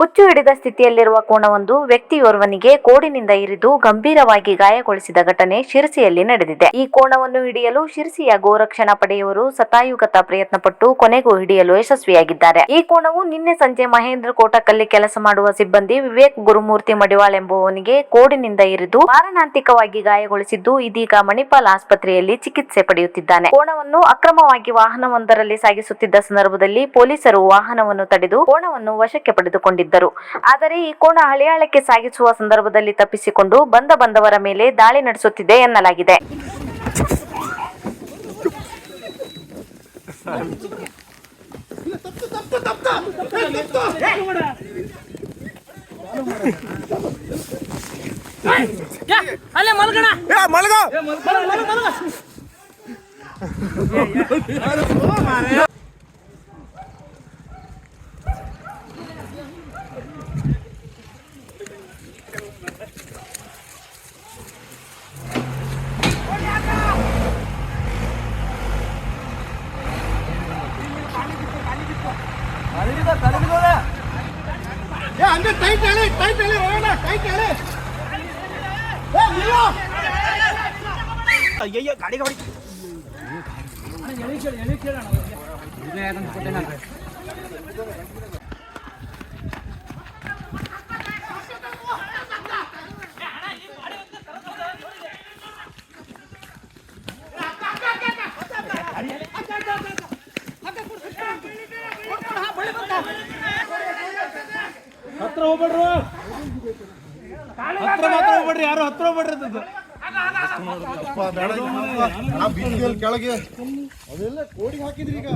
ಹುಚ್ಚು ಹಿಡಿದ ಸ್ಥಿತಿಯಲ್ಲಿರುವ ಕೋಣವೊಂದು ವ್ಯಕ್ತಿಯೋರ್ವನಿಗೆ ಕೋಡಿನಿಂದ ಇರಿದು ಗಂಭೀರವಾಗಿ ಗಾಯಗೊಳಿಸಿದ ಘಟನೆ ಶಿರಸಿಯಲ್ಲಿ ನಡೆದಿದೆ. ಈ ಕೋಣವನ್ನು ಹಿಡಿಯಲು ಶಿರಸಿಯ ಗೋರಕ್ಷಣಾ ಪಡೆಯವರು ಸತಾಯುಗತ ಪ್ರಯತ್ನಪಟ್ಟು ಕೊನೆಗೂ ಹಿಡಿಯಲು ಯಶಸ್ವಿಯಾಗಿದ್ದಾರೆ. ಈ ಕೋಣವು ನಿನ್ನೆ ಸಂಜೆ ಮಹೇಂದ್ರ ಕೋಟಕಲ್ಲಿ ಕೆಲಸ ಮಾಡುವ ಸಿಬ್ಬಂದಿ ವಿವೇಕ್ ಗುರುಮೂರ್ತಿ ಮಡಿವಾಳ್ ಎಂಬುವವನಿಗೆ ಕೋಡಿನಿಂದ ಇರಿದು ಮಾರಣಾಂತಿಕವಾಗಿ ಗಾಯಗೊಳಿಸಿದ್ದು, ಇದೀಗ ಮಣಿಪಾಲ್ ಆಸ್ಪತ್ರೆಯಲ್ಲಿ ಚಿಕಿತ್ಸೆ ಪಡೆಯುತ್ತಿದ್ದಾನೆ. ಕೋಣವನ್ನು ಅಕ್ರಮವಾಗಿ ವಾಹನವೊಂದರಲ್ಲಿ ಸಾಗಿಸುತ್ತಿದ್ದ ಸಂದರ್ಭದಲ್ಲಿ ಪೊಲೀಸರು ವಾಹನವನ್ನು ತಡೆದು ಕೋಣವನ್ನು ವಶಕ್ಕೆ ಪಡೆದುಕೊಂಡಿದ್ದರು. ಆದರೆ ಈ ಕೋಣ ಹಳಿಯಾಳಕ್ಕೆ ಸಾಗಿಸುವ ಸಂದರ್ಭದಲ್ಲಿ ತಪ್ಪಿಸಿಕೊಂಡು ಬಂದ ಬಂದವರ ಮೇಲೆ ದಾಳಿ ನಡೆಸುತ್ತಿದೆ ಎನ್ನಲಾಗಿದೆ. ஏ அந்த டைட் அழு டைட் அழு வேணா டைட் அழு ஏ இல்ல ஐயோ கடி கடி எலிச்சல் எலிச்சல் இது ஏதன் போட்டேனா அக்கா அக்கா அக்கா அக்கா அக்கா அக்கா அக்கா அக்கா அக்கா அக்கா அக்கா அக்கா அக்கா ಹತ್ರ ಹೋಗ್ಬೇಡ್ರು. ಹತ್ರ ಮಾತ್ರ ಹೋಗ್ಬೇಡ್ರಿ ಯಾರು ಹತ್ರ ಹೋಗ್ಬೇಡ್ರಿ ಬಿದ್ದಿಗೆಲ್ ಕೆಳಗೆ. ಅದೆಲ್ಲ ಕೋಡಿಗೆ ಹಾಕಿದ್ರಿ ಈಗ.